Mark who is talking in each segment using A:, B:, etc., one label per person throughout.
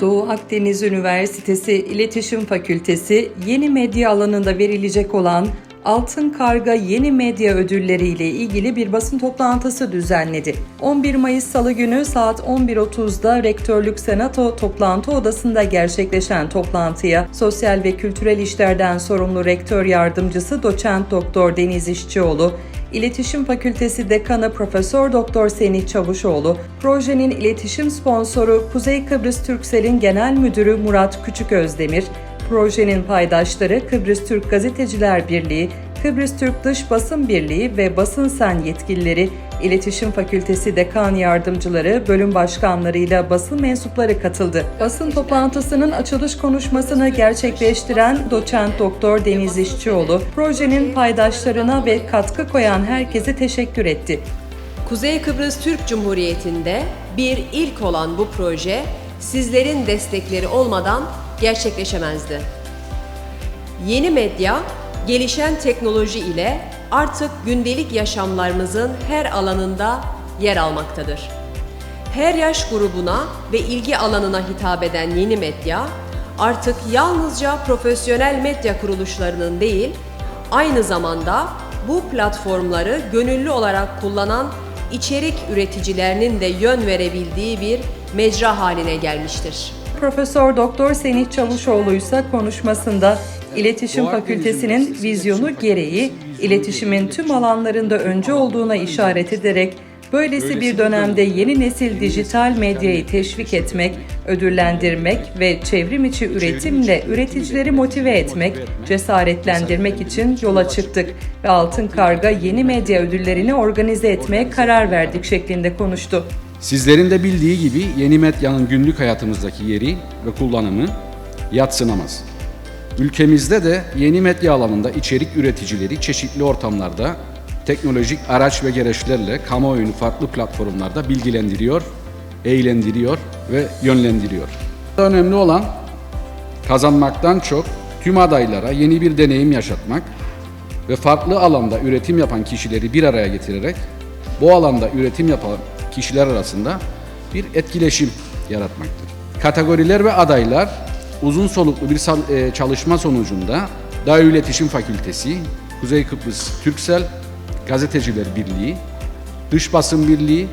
A: Doğu Akdeniz Üniversitesi İletişim Fakültesi yeni medya alanında verilecek olan Altın Karga Yeni Medya Ödülleri ile ilgili bir basın toplantısı düzenledi. 11 Mayıs Salı günü saat 11.30'da Rektörlük Senato toplantı odasında gerçekleşen toplantıya Sosyal ve Kültürel İşlerden sorumlu Rektör Yardımcısı Doçent Doktor Deniz İşçioğlu, İletişim Fakültesi Dekanı Profesör Doktor Semih Çavuşoğlu, projenin iletişim sponsoru Kuzey Kıbrıs Türksel'in Genel Müdürü Murat Küçüközdemir, projenin paydaşları Kıbrıs Türk Gazeteciler Birliği, Kıbrıs Türk Dış Basın Birliği ve Basın Sen yetkilileri, İletişim Fakültesi Dekan Yardımcıları, bölüm başkanlarıyla basın mensupları katıldı. Basın toplantısının açılış konuşmasını gerçekleştiren doçent doktor Deniz İşçioğlu, projenin paydaşlarına ve katkı koyan herkese teşekkür etti.
B: Kuzey Kıbrıs Türk Cumhuriyeti'nde bir ilk olan bu proje sizlerin destekleri olmadan gerçekleşemezdi. Yeni medya, gelişen teknoloji ile artık gündelik yaşamlarımızın her alanında yer almaktadır. Her yaş grubuna ve ilgi alanına hitap eden yeni medya, artık yalnızca profesyonel medya kuruluşlarının değil, aynı zamanda bu platformları gönüllü olarak kullanan içerik üreticilerinin de yön verebildiği bir mecra haline gelmiştir.
A: Profesör Doktor Semih Çavuşoğlu ise konuşmasında İletişim Fakültesinin vizyonu gereği iletişimin tüm alanlarında önce olduğuna işaret ederek böylesi bir dönemde yeni nesil dijital medyayı teşvik etmek, ödüllendirmek ve çevrim içi üretimle üreticileri motive etmek, cesaretlendirmek için yola çıktık ve Altın Karga yeni medya ödüllerini organize etmeye karar verdik şeklinde konuştu.
C: Sizlerin de bildiği gibi yeni medyanın günlük hayatımızdaki yeri ve kullanımı yatsınamaz. Ülkemizde de yeni medya alanında içerik üreticileri çeşitli ortamlarda teknolojik araç ve gereçlerle kamuoyunu farklı platformlarda bilgilendiriyor, eğlendiriyor ve yönlendiriyor. Önemli olan kazanmaktan çok tüm adaylara yeni bir deneyim yaşatmak ve farklı alanda üretim yapan kişileri bir araya getirerek bu alanda üretim yapan kişiler arasında bir etkileşim yaratmaktır. Kategoriler ve adaylar uzun soluklu bir e, çalışma sonucunda Daha İletişim Fakültesi, Kuzey Kıbrıs Türksel, Gazeteciler Birliği, Dış Basın Birliği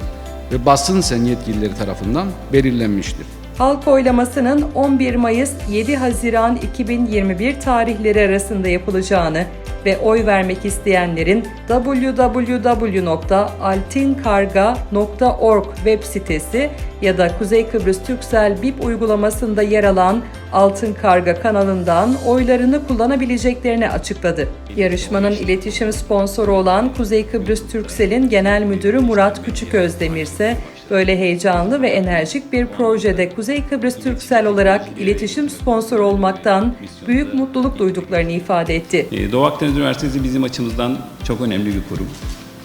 C: ve Basın Sen yetkilileri tarafından belirlenmiştir.
A: Halk oylamasının 11 Mayıs 7 Haziran 2021 tarihleri arasında yapılacağını ve oy vermek isteyenlerin www.altinkarga.org web sitesi ya da Kuzey Kıbrıs Türksel BIP uygulamasında yer alan Altın Karga kanalından oylarını kullanabileceklerini açıkladı. Yarışmanın iletişim sponsoru olan Kuzey Kıbrıs Türksel'in Genel Müdürü Murat Küçüközdemir ise Böyle heyecanlı ve enerjik bir projede Kuzey Kıbrıs Türksel olarak iletişim sponsoru olmaktan büyük mutluluk duyduklarını ifade etti.
D: Ee, Doğu Akdeniz Üniversitesi bizim açımızdan çok önemli bir kurum.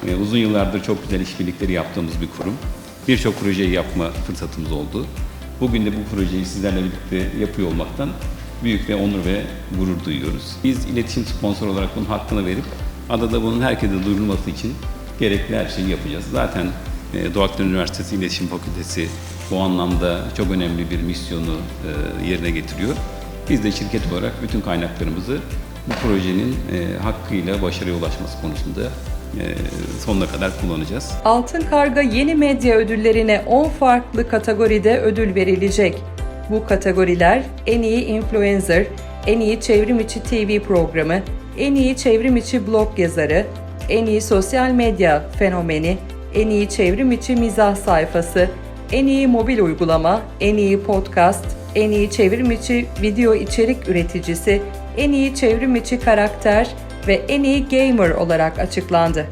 D: Ee, Uzun yıllardır çok güzel işbirlikleri yaptığımız bir kurum. Birçok projeyi yapma fırsatımız oldu. Bugün de bu projeyi sizlerle birlikte yapıyor olmaktan büyük ve onur ve gurur duyuyoruz. Biz iletişim sponsor olarak bunun hakkını verip adada bunun herkese duyurulması için gerekli her şeyi yapacağız. Zaten Doğu Akdeniz Üniversitesi İletişim Fakültesi bu anlamda çok önemli bir misyonu e, yerine getiriyor. Biz de şirket olarak bütün kaynaklarımızı bu projenin e, hakkıyla başarıya ulaşması konusunda e, sonuna kadar kullanacağız.
A: Altın Karga Yeni Medya Ödülleri'ne 10 farklı kategoride ödül verilecek. Bu kategoriler en iyi influencer, en iyi çevrim içi TV programı, en iyi çevrim içi blog yazarı, en iyi sosyal medya fenomeni, en iyi çevrim içi mizah sayfası, en iyi mobil uygulama, en iyi podcast, en iyi çevrim içi video içerik üreticisi, en iyi çevrim içi karakter ve en iyi gamer olarak açıklandı.